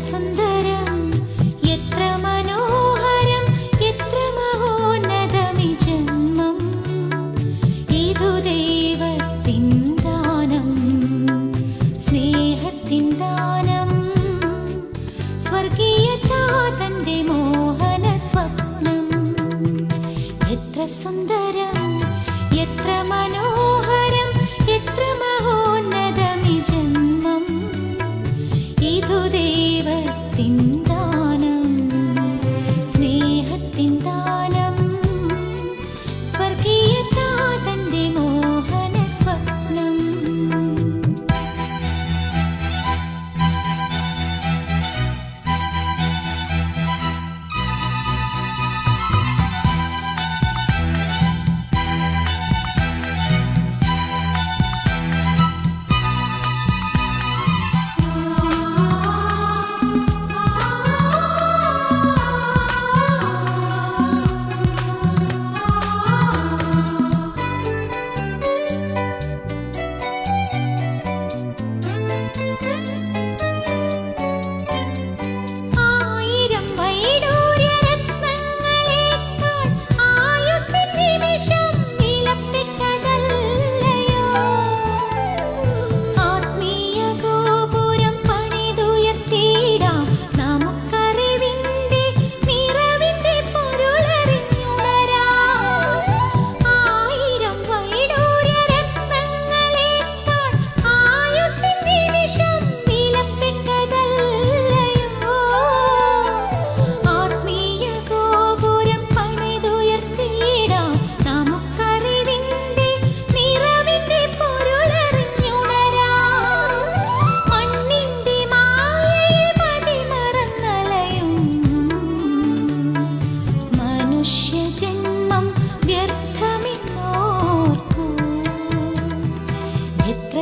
സുന്ദരം എത്ര മനോഹരം എത്ര മഹോന്നതമി ജന്മം ഇതു ദൈവത്തിൻ ദാനം സ്നേഹത്തിൻ ദാനം. സ്വർഗീയ മോഹന സ്വപ്നം എത്ര സുന്ദരം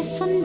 എത്ര സുന്ദരം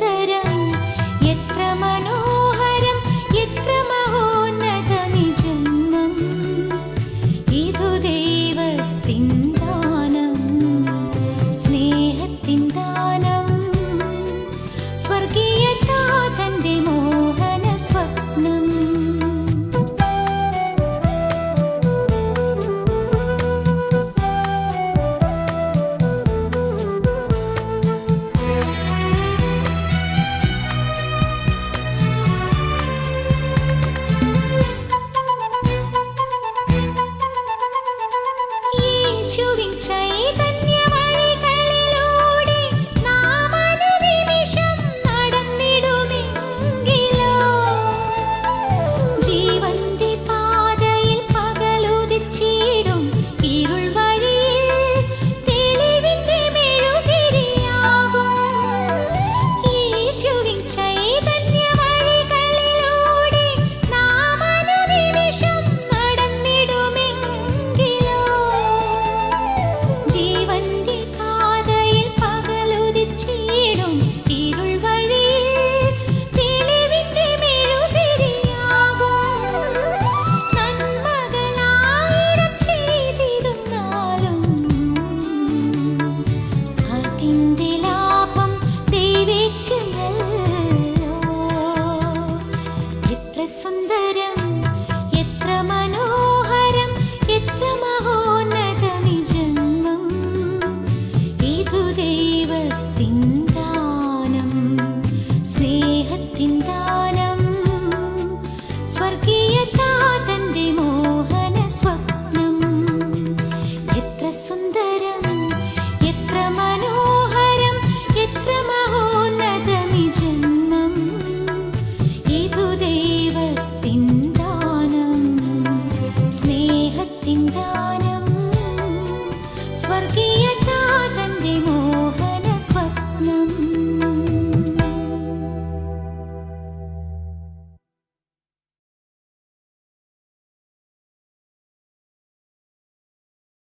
സ്നേഹത്തിൻ ദാനം സ്വർഗീയ മോഹന സ്വപ്നം